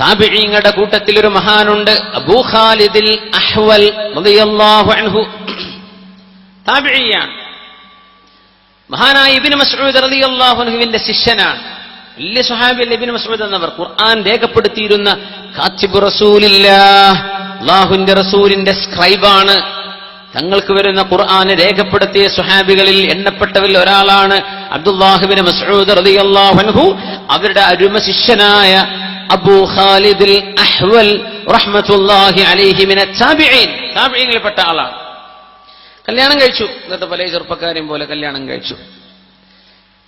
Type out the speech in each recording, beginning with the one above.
താബിഴീങ്ങളുടെ കൂട്ടത്തിൽ ഒരു മഹാനുണ്ട് അബൂ ഖാലിദിൽ അഹ്വൽ അൻഹു. താബിഴിയാണ് മഹാനായ ഇബിൻ മസൂദ് റളിയല്ലാഹു അൻഹുവിന്റെ ശിഷ്യനാണ്. വലിയ സ്വഹാബി ഇബിൻ മസൂദ് എന്നവർ. ഖുർആൻ രേഖപ്പെടുത്തിയിരുന്ന കാത്തിബ് റസൂലില്ല അല്ലാഹുവിന്റെ റസൂലിന്റെ സ്ക്രൈബാണ്. തങ്ങൾക്ക് വരുന്ന ഖുർആന് രേഖപ്പെടുത്തിയ സുഹാബികളിൽ എണ്ണപ്പെട്ടവരിൽ ഒരാളാണ് അബ്ദുല്ലാഹുബിൻ മസൂദ് റളിയല്ലാഹു അൻഹു. അവരുടെ അരുമ ശിഷ്യനായ അബൂ ഖാലിദുൽ അഹ്വൽ റഹ്മത്തുള്ളാഹി അലൈഹി മിന താബിഈൻ താബിഈങ്ങളിൽപ്പെട്ട ആളാണ്. കല്യാണം കഴിച്ചു. എന്നിട്ട് പല ചെറുപ്പക്കാരെയും പോലെ കല്യാണം കഴിച്ചു.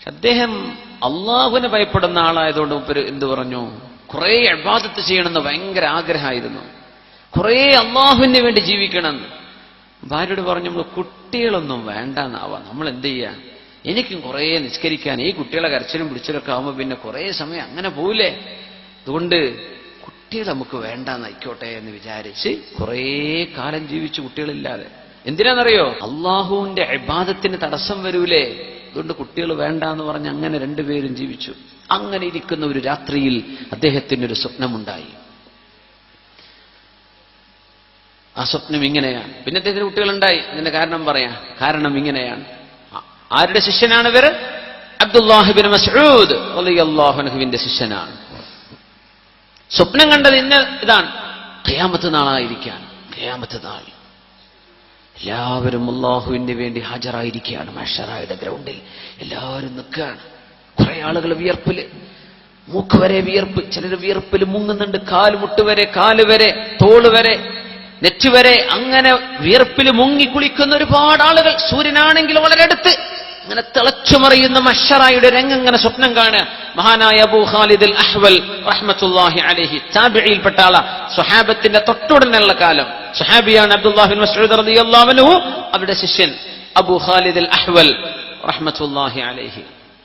അദ്ദേഹം അള്ളാഹുവിനെ ഭയപ്പെടുന്ന ആളായതുകൊണ്ട് മുപ്പര് എന്ത് പറഞ്ഞു? കുറെ അഴ്വാദത്ത് ചെയ്യണമെന്ന് ഭയങ്കര ആഗ്രഹമായിരുന്നു. കുറെ അള്ളാഹുവിന് വേണ്ടി ജീവിക്കണം ഭാര്യയോട് പറഞ്ഞു നമ്മൾ കുട്ടികളൊന്നും വേണ്ടെന്നാവാം. നമ്മൾ എന്ത് ചെയ്യാ? എനിക്കും കുറേ നിസ്കരിക്കാൻ ഈ കുട്ടികളെ കരച്ചിലും പിടിച്ചിലൊക്കെ ആവുമ്പോൾ പിന്നെ കുറേ സമയം അങ്ങനെ പോവില്ലേ? അതുകൊണ്ട് കുട്ടികൾ നമുക്ക് വേണ്ടെന്നായിക്കോട്ടെ എന്ന് വിചാരിച്ച് കുറേ കാലം ജീവിച്ചു കുട്ടികളില്ലാതെ. എന്തിനാണെന്നറിയോ അള്ളാഹുവിന്റെ അബാദത്തിന് തടസ്സം വരൂലേ? അതുകൊണ്ട് കുട്ടികൾ വേണ്ട എന്ന് പറഞ്ഞ് അങ്ങനെ രണ്ടുപേരും ജീവിച്ചു. അങ്ങനെ ഇരിക്കുന്ന ഒരു രാത്രിയിൽ അദ്ദേഹത്തിന് ഒരു സ്വപ്നമുണ്ടായി. ആ സ്വപ്നം ഇങ്ങനെയാണ്. പിന്നെ അദ്ദേഹത്തിന് കുട്ടികളുണ്ടായി. അതിന്റെ കാരണം പറയാം. കാരണം ഇങ്ങനെയാണ്. ആരുടെ ശിഷ്യനാണ് ഇവർ അബ്ദുല്ലാഹിബിൻ മസ്ഊദ് അള്ളാഹുനഹുവിന്റെ ശിഷ്യനാണ്. സ്വപ്നം കണ്ടത് ഇന്ന ഇതാണ്. കയാമത്ത് നാളായിരിക്കാൻ കയാമത്ത് നാൾ എല്ലാവരും അള്ളാഹുവിന് വേണ്ടി ഹാജരായിരിക്കുകയാണ്. മഷറായുടെ ഗ്രൗണ്ടിൽ എല്ലാവരും നിൽക്കുകയാണ്. കുറെ ആളുകൾ വിയർപ്പിൽ മൂക്ക് വരെ വിയർപ്പ് ചിലർ വിയർപ്പിൽ മുങ്ങുന്നുണ്ട്. കാൽമുട്ട് വരെ കാൽ വരെ തോൾ വരെ നെറ്റ് വരെ അങ്ങനെ വിയർപ്പിൽ മുങ്ങി കുളിക്കുന്ന ഒരുപാട് ആളുകൾ സൂര്യനാണെങ്കിൽ വളരെ അടുത്ത്. അങ്ങനെ തിളച്ചുമറിയുന്ന മഷറായുടെ രംഗം ഇങ്ങനെ സ്വപ്നം കാണുക. മഹാനായ അബൂ ഖാലിദ് അൽ അഹ്വൽ റഹ്മത്തുല്ലാഹി അലൈഹി താബിയിൽപ്പെട്ട ആളാ. സ്വഹാബത്തിന്റെ തൊട്ടുടനെയുള്ള കാലം. സ്വഹാബിയാണ് അബ്ദുല്ലാഹിൻ മസ്ഊദ് റളിയല്ലാഹു അവരുടെ ശിഷ്യൻ അബൂ ഖാലിദ് അൽ അഹ്വൽ റഹ്മത്തുല്ലാഹി അലൈഹി.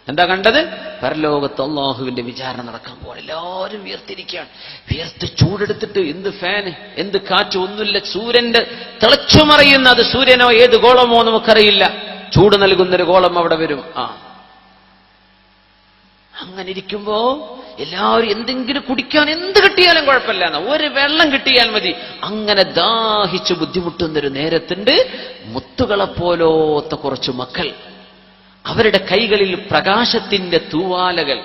എന്താ കണ്ടത്? പരലോകത്ത് അള്ളാഹുവിന്റെ വിചാരണ നടക്കാൻ പോവാണ്. എല്ലാവരും വിയർത്തിരിക്കുകയാണ്. വിയർത്ത് ചൂടെടുത്തിട്ട് എന്ത് ഫാന് എന്ത് കാറ്റ് ഒന്നുമില്ല. സൂര്യന്റെ തിളച്ചുമറിയുന്ന അത് സൂര്യനോ ഏത് ഗോളമോ നമുക്കറിയില്ല. ചൂട് നൽകുന്നൊരു കോളം അവിടെ വരും. ആ. അങ്ങനെ ഇരിക്കുമ്പോ എല്ലാവരും എന്തെങ്കിലും കുടിക്കാൻ എന്ത് കിട്ടിയാലും കുഴപ്പമില്ല. ഒരു വെള്ളം കിട്ടിയാൽ മതി. അങ്ങനെ ദാഹിച്ച് ബുദ്ധിമുട്ടുന്നൊരു നേരത്തിന്റെ മുത്തുകളെപ്പോലോത്ത മുത്തുകളെ പോലോത്ത കുറച്ച് മക്കൾ. അവരുടെ കൈകളിൽ പ്രകാശത്തിന്റെ തൂവാലകൾ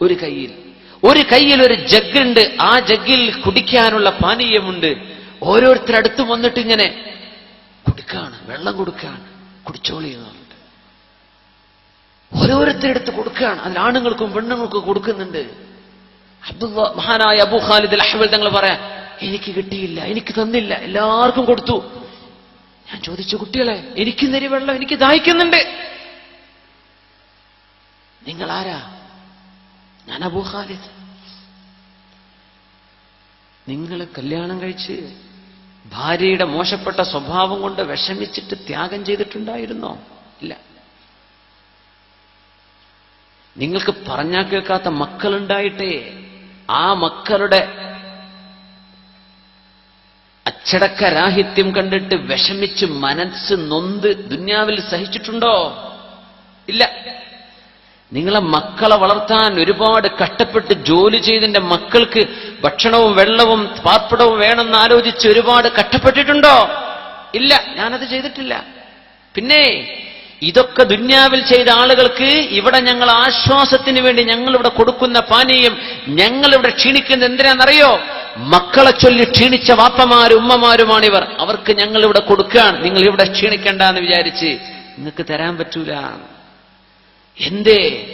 ഒരു കയ്യിൽ. ഒരു കയ്യിൽ ഒരു ജഗ്ഗുണ്ട്. ആ ജഗ്ഗിൽ കുടിക്കാനുള്ള പാനീയമുണ്ട്. ഓരോരുത്തരടുത്തും വന്നിട്ട് ഇങ്ങനെ കൊടുക്കാണ് വെള്ളം കൊടുക്കാണ്. കുടിച്ചോളി എന്ന് പറഞ്ഞിട്ട്. ഓരോരുത്തരെടുത്ത് കൊടുക്കുകയാണ്. അതിൽ ആണുങ്ങൾക്കും പെണ്ണുങ്ങൾക്കും കൊടുക്കുന്നുണ്ട്. അബ്ദുള്ള മഹാനായ അബു ഖാലിദ് അഹ്വൽ തങ്ങൾ പറയാം എനിക്ക് കിട്ടിയില്ല എനിക്ക് തന്നില്ല എല്ലാവർക്കും കൊടുത്തു. ഞാൻ ചോദിച്ചു കുട്ടികളെ എനിക്ക് തരി വെള്ളം എനിക്ക് ദാഹിക്കുന്നുണ്ട്. നിങ്ങൾ ആരാ ഞാൻ അബു ഖാലിദ്. നിങ്ങൾ കല്യാണം കഴിച്ച് ഭാര്യയുടെ മോശപ്പെട്ട സ്വഭാവം കൊണ്ട് വിഷമിച്ചിട്ട് ത്യാഗം ചെയ്തിട്ടുണ്ടായിരുന്നോ? ഇല്ല. നിങ്ങൾക്ക് പറഞ്ഞാൽ കേൾക്കാത്ത മക്കളുണ്ടായിട്ടേ. ആ മക്കളുടെ അച്ചടക്കരാഹിത്യം കണ്ടിട്ട് വിഷമിച്ച് മനസ്സ് നൊന്ത് ദുന്യാവിൽ സഹിച്ചിട്ടുണ്ടോ? ഇല്ല. നിങ്ങളെ മക്കളെ വളർത്താൻ ഒരുപാട് കഷ്ടപ്പെട്ട് ജോലി ചെയ്തിന്റെ മക്കൾക്ക് ഭക്ഷണവും വെള്ളവും പാർപ്പിടവും വേണമെന്ന് ആലോചിച്ച് ഒരുപാട് കഷ്ടപ്പെട്ടിട്ടുണ്ടോ? ഇല്ല ഞാനത് ചെയ്തിട്ടില്ല. പിന്നെ ഇതൊക്കെ ദുന്യാവിൽ ചെയ്ത ആളുകൾക്ക് ഇവിടെ ഞങ്ങൾ ആശ്വാസത്തിന് വേണ്ടി ഞങ്ങളിവിടെ കൊടുക്കുന്ന പാനീയം ഞങ്ങളിവിടെ ക്ഷീണിക്കുന്ന എന്തിനാണെന്നറിയോ? മക്കളെ ചൊല്ലി ക്ഷീണിച്ച വാപ്പമാരും ഉമ്മമാരുമാണിവർ. അവർക്ക് ഞങ്ങളിവിടെ കൊടുക്കുകയാണ്. നിങ്ങൾ ഇവിടെ ക്ഷീണിക്കണ്ട എന്ന് വിചാരിച്ച് നിങ്ങൾക്ക് തരാൻ പറ്റൂല. എന്തേ?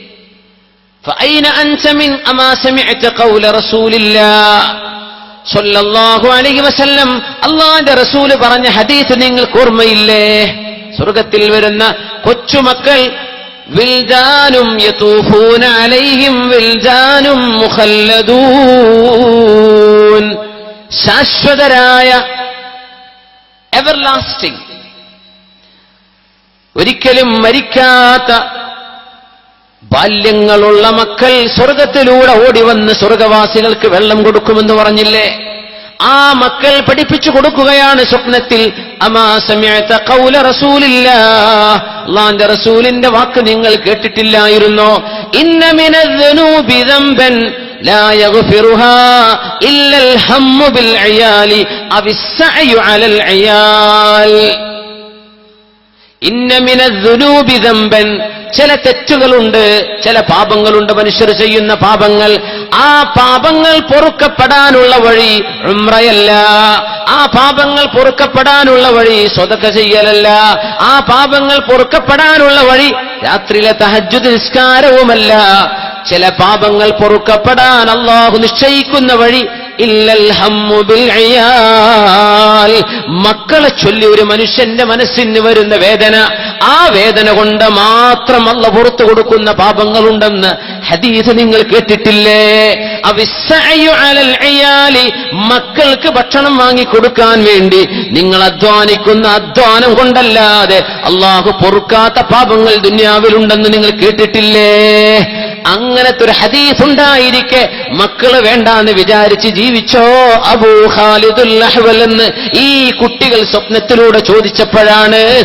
فأين أنت من أما سمعت قول رسول الله صلى الله عليه وسلم അള്ളാന്റെ റസൂല് പറഞ്ഞ ഹദീസ് നിങ്ങൾക്ക് ഓർമ്മയില്ലേ സ്വർഗത്തിൽ വരുന്ന കൊച്ചുമക്കൾ വിൽജാനും യതൂഫൂന അലൈഹിം വിൽജാനും മുഖല്ലദൂൻ ശാശ്വതരായ എവർലാസ്റ്റിംഗ് ഒരിക്കലും മരിക്കാത്ത ബാല്യങ്ങളുള്ള മക്കൾ സ്വർഗത്തിലൂടെ ഓടി വന്ന് സ്വർഗവാസികൾക്ക് വെള്ളം കൊടുക്കുമെന്ന് പറഞ്ഞില്ലേ? ആ മക്കൾ പഠിപ്പിച്ചു കൊടുക്കുകയാണ് സ്വപ്നത്തിൽ. അമാ സമയത്ത കൗല റസൂലില്ല അള്ളാന്റെ റസൂലിന്റെ വാക്ക് നിങ്ങൾ കേട്ടിട്ടില്ലായിരുന്നോ? ഇന്നമിനൂബിതമ്പൻ لا ചില തെറ്റുകളുണ്ട് ചില പാപങ്ങളുണ്ട് മനുഷ്യർ ചെയ്യുന്ന പാപങ്ങൾ. ആ പാപങ്ങൾ പൊറുക്കപ്പെടാനുള്ള വഴി ഉമ്രയല്ല ആ പാപങ്ങൾ പൊറുക്കപ്പെടാനുള്ള വഴി സ്വതക്ക ചെയ്യലല്ല. ആ പാപങ്ങൾ പൊറുക്കപ്പെടാനുള്ള വഴി രാത്രിയിലെ തഹജു നിസ്കാരവുമല്ല. ചില പാപങ്ങൾ പൊറുക്കപ്പെടാൻ അള്ളാഹു നിശ്ചയിക്കുന്ന വഴി മക്കളെ ചൊല്ലി ഒരു മനുഷ്യന്റെ മനസ്സിന് വരുന്ന വേദന ആ വേദന കൊണ്ട് മാത്രം അല്ല പുറത്തു കൊടുക്കുന്ന പാപങ്ങളുണ്ടെന്ന് ഹദീസ് നിങ്ങൾ കേട്ടിട്ടില്ലേ. മക്കൾക്ക് ഭക്ഷണം വാങ്ങിക്കൊടുക്കാൻ വേണ്ടി നിങ്ങൾ അധ്വാനിക്കുന്ന അധ്വാനം കൊണ്ടല്ലാതെ അള്ളാഹു പൊറുക്കാത്ത പാപങ്ങൾ ദുന്യാവിലുണ്ടെന്ന് നിങ്ങൾ കേട്ടിട്ടില്ലേ? അങ്ങനത്തെ ഒരു ഹദീസ് ഉണ്ടായിരിക്കെ മക്കൾ വേണ്ടാന്ന് വിചാരിച്ച് ജീവിച്ചോ? അബൂ ഖാലിദുൽ അഹ്വൽ എന്ന് ഈ കുട്ടികൾ സ്വപ്നത്തിലൂടെ ചോദിച്ചപ്പോഴാണ്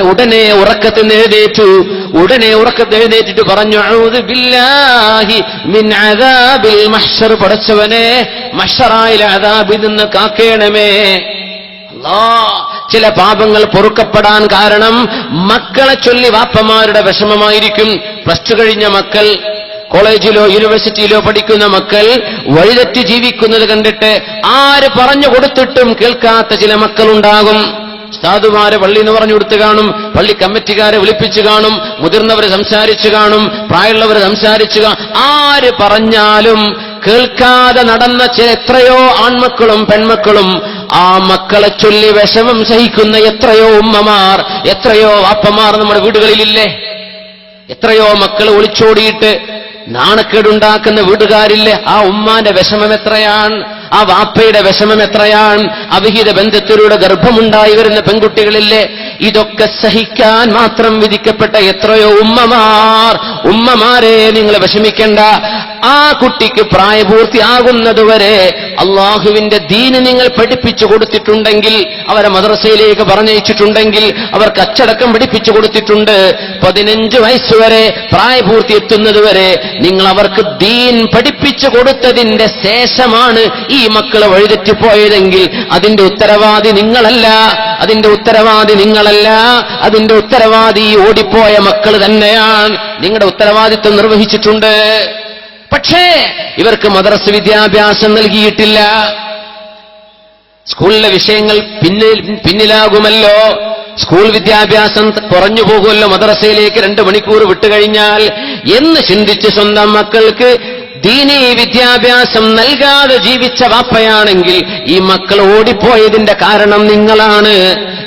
ഉടനെ- ഉറക്കത്തിൽ എഴുന്നേറ്റു. ഉടനെ ഉറക്കത്തിൽ എഴുന്നേറ്റിട്ട് പറഞ്ഞു ബില്ലാഹി മിൻ അദാബിൽ മഹ്ശർ പടച്ചവനെ മഷറായിൽ അദാബിൽ നിന്ന് കാക്കേണമേ. ചില പാപങ്ങൾ പൊറുക്കപ്പെടാൻ കാരണം മക്കളെ ചൊല്ലി വാപ്പമാരുടെ വിഷമമായിരിക്കും. പ്ലസ് ടു കഴിഞ്ഞ മക്കൾ കോളേജിലോ യൂണിവേഴ്സിറ്റിയിലോ പഠിക്കുന്ന മക്കൾ വഴിതെറ്റി ജീവിക്കുന്നത് കണ്ടിട്ട് ആര് പറഞ്ഞു കൊടുത്തിട്ടും കേൾക്കാത്ത ചില മക്കളുണ്ടാകും. സാധുമാരെ പള്ളി എന്ന് പറഞ്ഞു കൊടുത്തു കാണും പള്ളി കമ്മിറ്റിക്കാരെ വിളിപ്പിച്ചു കാണും മുതിർന്നവരെ സംസാരിച്ചു കാണും പ്രായമുള്ളവരെ സംസാരിച്ചു ആര് പറഞ്ഞാലും കേൾക്കാതെ നടന്ന ചില എത്രയോ ആൺമക്കളും പെൺമക്കളും ആ മക്കളെ ചൊല്ലി വിഷമം സഹിക്കുന്ന എത്രയോ ഉമ്മമാർ എത്രയോ വാപ്പമാർ നമ്മുടെ വീടുകളിലില്ലേ? എത്രയോ മക്കൾ ഒളിച്ചോടിയിട്ട് നാണക്കേടുണ്ടാക്കുന്ന വീടുകാരില്ലേ? ആ ഉമ്മാന്റെ വിഷമം എത്രയാണ്? ആ വാപ്പയുടെ വിഷമം എത്രയാണ്? അവിഹിത ബന്ധത്തിലൂടെ ഗർഭമുണ്ടായി വരുന്ന പെൺകുട്ടികളില്ലേ? ഇതൊക്കെ സഹിക്കാൻ മാത്രം വിധിക്കപ്പെട്ട എത്രയോ ഉമ്മമാർ. ഉമ്മമാരെ നിങ്ങൾ വിഷമിക്കേണ്ട. ആ കുട്ടിക്ക് പ്രായപൂർത്തിയാകുന്നതുവരെ അള്ളാഹുവിന്റെ ദീന് നിങ്ങൾ പഠിപ്പിച്ചു കൊടുത്തിട്ടുണ്ടെങ്കിൽ അവരെ മദ്രസയിലേക്ക് പറഞ്ഞയച്ചിട്ടുണ്ടെങ്കിൽ അവർക്ക് അച്ചടക്കം പഠിപ്പിച്ചു കൊടുത്തിട്ടുണ്ട്. പതിനഞ്ച് വയസ്സുവരെ പ്രായപൂർത്തി എത്തുന്നതുവരെ നിങ്ങൾ അവർക്ക് ദീൻ പഠിപ്പിച്ചു കൊടുത്തതിന്റെ ശേഷമാണ് ഈ മക്കളെ വഴിതെറ്റിപ്പോയതെങ്കിൽ അതിന്റെ ഉത്തരവാദി നിങ്ങളല്ല അതിന്റെ ഉത്തരവാദി നിങ്ങളല്ല അതിന്റെ ഉത്തരവാദി ഓടിപ്പോയ മക്കൾ തന്നെയാണ്. നിങ്ങളുടെ ഉത്തരവാദിത്വം നിർവഹിച്ചിട്ടുണ്ട്. പക്ഷേ ഇവർക്ക് മദ്രസ് വിദ്യാഭ്യാസം നൽകിയിട്ടില്ല. സ്കൂളിലെ വിഷയങ്ങൾ പിന്നിൽ പിന്നിലാകുമല്ലോ. സ്കൂൾ വിദ്യാഭ്യാസം കുറഞ്ഞു പോകുമല്ലോ മദ്രസയിലേക്ക് രണ്ട് മണിക്കൂർ വിട്ടുകഴിഞ്ഞാൽ. എന്ന് ചിന്തിച്ച് സ്വന്തം മക്കൾക്ക് ദീനീ വിദ്യാഭ്യാസം നൽകാതെ ജീവിച്ച വാപ്പയാണെങ്കിൽ ഈ മക്കൾ ഓടിപ്പോയതിന്റെ കാരണം നിങ്ങളാണ്.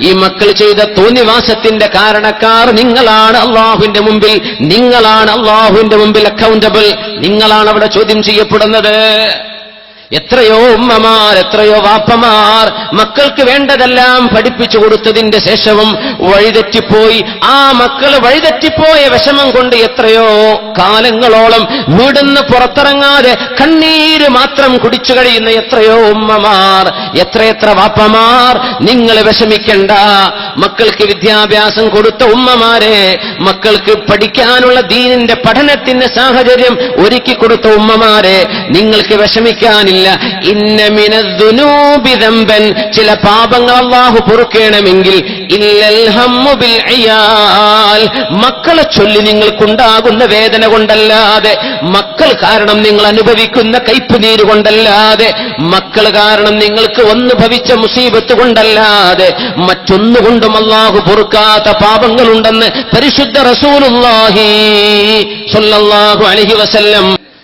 ഈ മക്കൾ ചെയ്ത തോന്നിവാസത്തിന്റെ കാരണക്കാർ നിങ്ങളാണ്. അള്ളാഹുവിന്റെ മുമ്പിൽ നിങ്ങളാണ്. അള്ളാഹുവിന്റെ മുമ്പിൽ അക്കൗണ്ടബിൾ നിങ്ങളാണ് അവിടെ ചോദ്യം ചെയ്യപ്പെടുന്നത്. എത്രയോ ഉമ്മമാർ എത്രയോ വാപ്പമാർ മക്കൾക്ക് വേണ്ടതെല്ലാം പഠിപ്പിച്ചു കൊടുത്തതിന്റെ ശേഷവും വഴിതെറ്റിപ്പോയി. ആ മക്കൾ വഴിതെറ്റിപ്പോയ വിഷമം കൊണ്ട് എത്രയോ കാലങ്ങളോളം വീടുന്ന് പുറത്തിറങ്ങാതെ കണ്ണീര് മാത്രം കുടിച്ചു കഴിയുന്ന എത്രയോ ഉമ്മമാർ എത്രയെത്ര വാപ്പമാർ നിങ്ങൾ വിഷമിക്കണ്ട. മക്കൾക്ക് വിദ്യാഭ്യാസം കൊടുത്ത ഉമ്മമാരെ മക്കൾക്ക് പഠിക്കാനുള്ള ദീനിന്റെ പഠനത്തിന്റെ സാഹചര്യം ഒരുക്കി കൊടുത്ത ഉമ്മമാരെ നിങ്ങൾക്ക് വിഷമിക്കാനില്ല. ഇന്ന മിനദ്ദുനൂബി ദംബൻ. ചില പാപങ്ങൾ അള്ളാഹു പൊറുക്കണമെങ്കിൽ ഇല്ലൽ ഹമ്മു ബിൽ അയാൽ മക്കളെ ചൊല്ലി നിങ്ങൾക്കുണ്ടാകുന്ന വേദന കൊണ്ടല്ലാതെ മക്കൾ കാരണം നിങ്ങൾ അനുഭവിക്കുന്ന കയ്പുനീര് കൊണ്ടല്ലാതെ മക്കൾ കാരണം നിങ്ങൾക്ക് ഒന്ന് ഭവിച്ച മുസീബത്ത് കൊണ്ടല്ലാതെ മറ്റൊന്നുകൊണ്ടും അള്ളാഹു പൊറുക്കാത്ത പാപങ്ങളുണ്ടെന്ന് പരിശുദ്ധ റസൂലുള്ളാഹി സ്വല്ലല്ലാഹു അലൈഹി വസല്ലം